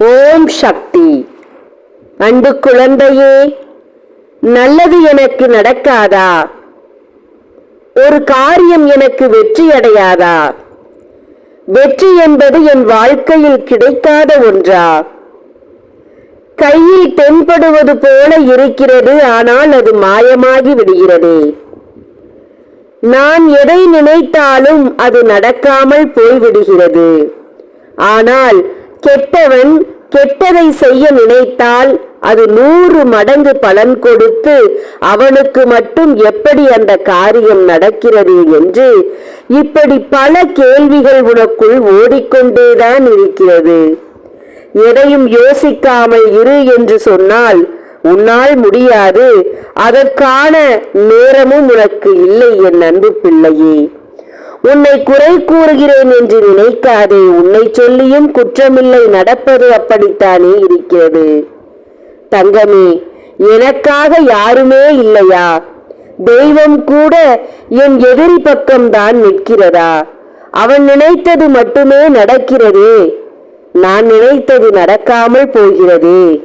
ஓம் சக்தி. அன்பு குழந்தையே நல்லது எனக்கு நடக்காதா? ஒரு காரியம் எனக்கு வெற்றி அடையாதா? வெற்றி என்பது என் வாழ்க்கையில் கிடைக்காத ஒன்றா? கையில் தென்படுவது போல இருக்கிறது ஆனால் அது மாயமாகி விடுகிறது. நான் எதை நினைத்தாலும் அது நடக்காமல் போய்விடுகிறது. ஆனால் கெட்டவன் கெட்டதை செய்ய நினைத்தால் அது நூறு மடங்கு பலன் கொடுத்து அவனுக்கு மட்டும் எப்படி அந்த காரியம் நடக்கிறது என்று இப்படி பல கேள்விகள் உனக்குள் ஓடிக்கொண்டேதான் இருக்கிறது. எதையும் யோசிக்காமல் இரு என்று சொன்னால் உன்னால் முடியாது. அதற்கான நேரமும் உனக்கு இல்லை என் அன்பு பிள்ளையே. உன்னை குறை கூறுகிறேன் என்று நினைக்காதே. உன்னை சொல்லியும் குற்றமில்லை. நடப்பது அப்படித்தானே இருக்கிறது. தங்கமே எனக்காக யாருமே இல்லையா? தெய்வம் கூட என் எதிரி பக்கம்தான் நிற்கிறதா? அவன் நினைத்தது மட்டுமே நடக்கிறதே. நான் நினைத்தது நடக்காமல் போகிறதே.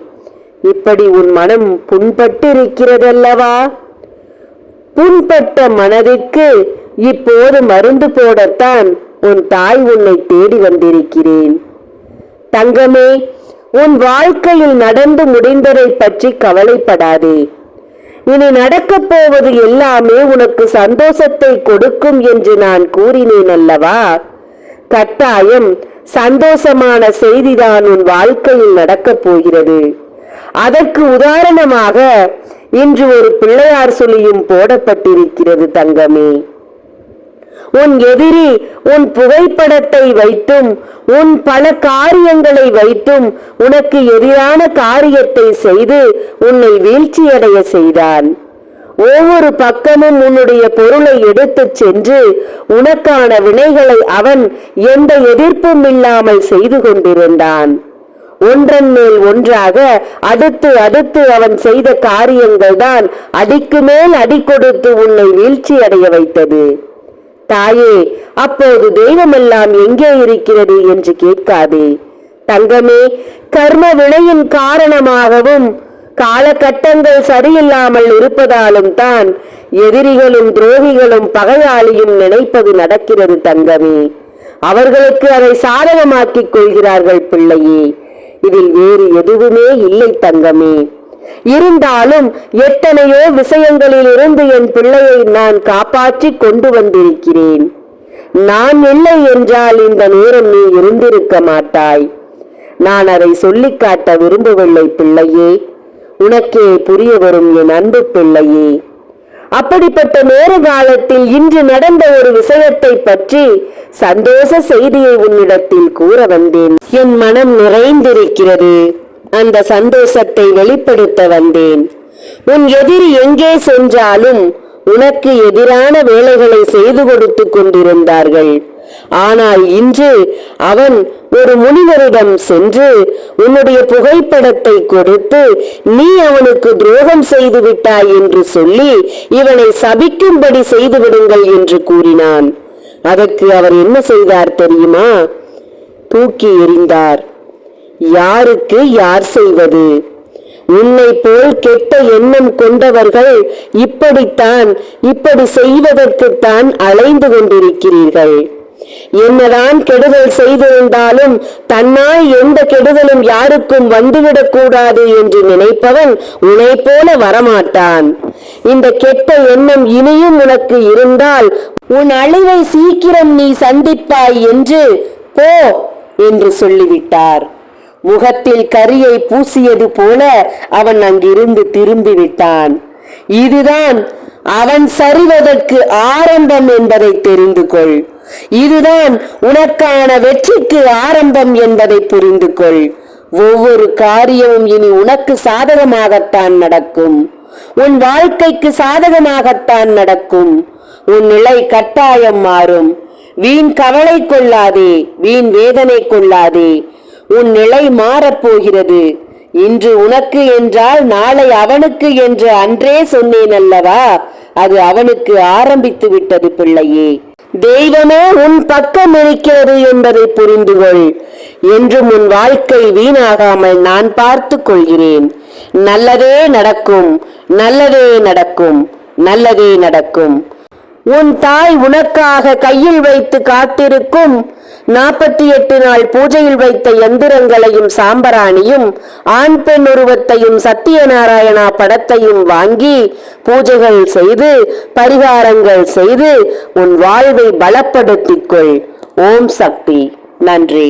இப்படி உன் மனம் புண்பட்டு இருக்கிறதல்லவா புண்பட்ட மனதிற்கு இப்போது மருந்து போடத்தான் உன் தாய் உன்னை தேடி வந்திருக்கிறேன். தங்கமே உன் வாழ்க்கையில் நடந்து முடிந்ததை பற்றி கவலைப்படாதே. இனி நடக்கப் போவது எல்லாமே உனக்கு சந்தோஷத்தை கொடுக்கும் என்று நான் கூறினேன் அல்லவா? கட்டாயம் சந்தோஷமான செய்திதான் உன் வாழ்க்கையில் நடக்கப் போகிறது. அதற்கு உதாரணமாக இன்று ஒரு பிள்ளையார் சொல்லியும் போடப்பட்டிருக்கிறது தங்கமே. உன் எதிரி உன் புகைப்படத்தை வைத்தும் உன் பல காரியங்களை வைத்தும் உனக்கு எதிரான காரியத்தை செய்து உன்னை வீழ்ச்சியடைய செய்தான். ஒவ்வொரு பக்கமும் உன்னுடைய பொருளை எடுத்துச் சென்று உனக்கான வினைகளை அவன் எந்த எதிர்ப்பும் இல்லாமல் செய்து கொண்டிருந்தான். ஒன்றன் மேல் ஒன்றாக அடுத்து அடுத்து அவன் செய்த காரியங்கள் தான் அடிக்கு மேல் அடி கொடுத்து உன்னை வீழ்ச்சி அடைய வைத்தது. தாயே அப்போது தெய்வமெல்லாம் எங்கே இருக்கிறது என்று கேட்காதே. தங்கமே கர்ம வினையின் காரணமாகவும் காலகட்டங்கள் சரியில்லாமல் இருப்பதாலும் தான் எதிரிகளும் துரோகிகளும் பகையாளியும் நினைப்பது நடக்கிறது தங்கமே. அவர்களுக்கு அதை சாதகமாக்கிக் கொள்கிறார்கள் பிள்ளையே. இதில் வேறு எதுவுமே இல்லை தங்கமே. இருந்தாலும் எத்தனையோ விஷயங்களில் இருந்து என் பிள்ளையை நான் காப்பாற்றி கொண்டு வந்திருக்கிறேன். நான் இல்லை என்றால் இந்த நேரம் நீ இருந்திருக்க மாட்டாய். நான் அதை சொல்லிக்காட்ட விரும்பவில்லை பிள்ளையே. உனக்கே புரிய வரும் என் அன்பு பிள்ளையே. அப்படிப்பட்ட நேர காலத்தில் இன்று நடந்த ஒரு விஷயத்தை பற்றி சந்தோஷ செய்தியை உன்னிடத்தில் கூற வந்தேன். என் மனம் நிறைந்திருக்கிறது. அந்த சந்தோஷத்தை வெளிப்படுத்த வந்தேன். உன் எதிரி எங்கே சென்றாலும் உனக்கு எதிரான வேலைகளை செய்து கொடுத்து கொண்டிருந்தார்கள். ஆனால் இன்று அவன் ஒரு முனிவரிடம் சென்று உன்னுடைய புகைப்படத்தை கொடுத்து நீ அவனுக்கு துரோகம் செய்து விட்டாய் என்று சொல்லி இவனை சபிக்கும்படி செய்து விடுங்கள் என்று கூறினான். அதற்கு அவர் என்ன செய்தார் தெரியுமா? தூக்கி எறிந்தார். யாருக்கு யார் செய்வது? உன்னை போல் கெட்ட எண்ணம் கொண்டவர்கள் இப்படித்தான் இப்படி செய்வதற்குத்தான் அலைந்து கொண்டிருக்கிறீர்கள். என்னதான் கெடுதல் செய்திருந்தாலும் தன்னால் எந்த கெடுதலும் யாருக்கும் வந்துவிடக் கூடாது என்று நினைப்பவன் உன்னை போல வரமாட்டான். இந்த கெட்ட எண்ணம் இனியும் உனக்கு இருந்தால் உன் அழிவை சீக்கிரம் நீ சந்திப்பாய் என்று போ என்று சொல்லிவிட்டார். முகத்தில் கரியை பூசியது போல அவன் அங்கிருந்து திரும்பிவிட்டான். இதுதான் அவன் சரிவதற்கு ஆரம்பம் என்பதை தெரிந்து கொள் இதுதான் உனக்கான வெற்றிக்கு ஆரம்பம் என்பதை புரிந்து கொள் ஒவ்வொரு காரியமும் இனி உனக்கு சாதகமாகத்தான் நடக்கும். உன் வாழ்க்கைக்கு சாதகமாகத்தான் நடக்கும். உன் நிலை கட்டாயம் மாறும். வீண் கவலை கொள்ளாதே வீண் வேதனை கொள்ளாதே. உன் நிலை மாறப்போகிறது. இன்று உனக்கு என்றால் நாளை அவனுக்கு என்று அன்றே சொன்னேன் அல்லவா அது அவனுக்கு ஆரம்பித்து விட்டது பிள்ளையே. தெய்வமே உன் பக்கம் இருக்கிறது என்பதை புரிந்து கொள் என்றும் உன் வாழ்க்கை வீணாகாமல் நான் பார்த்து கொள்கிறேன். நல்லதே நடக்கும் நல்லதே நடக்கும் நல்லதே நடக்கும். உன் தாய் உனக்காக கையில் வைத்து காத்திருக்கும் நாற்பத்தி எட்டு நாள் பூஜையில் வைத்த எந்திரங்களையும் சாம்பராணியும் ஆண் பெண் உருவத்தையும் சத்தியநாராயணா படத்தையும் வாங்கி பூஜைகள் செய்து பரிகாரங்கள் செய்து உன் வாழ்வை பலப்படுத்திக் கொள். ஓம் சக்தி. நன்றி.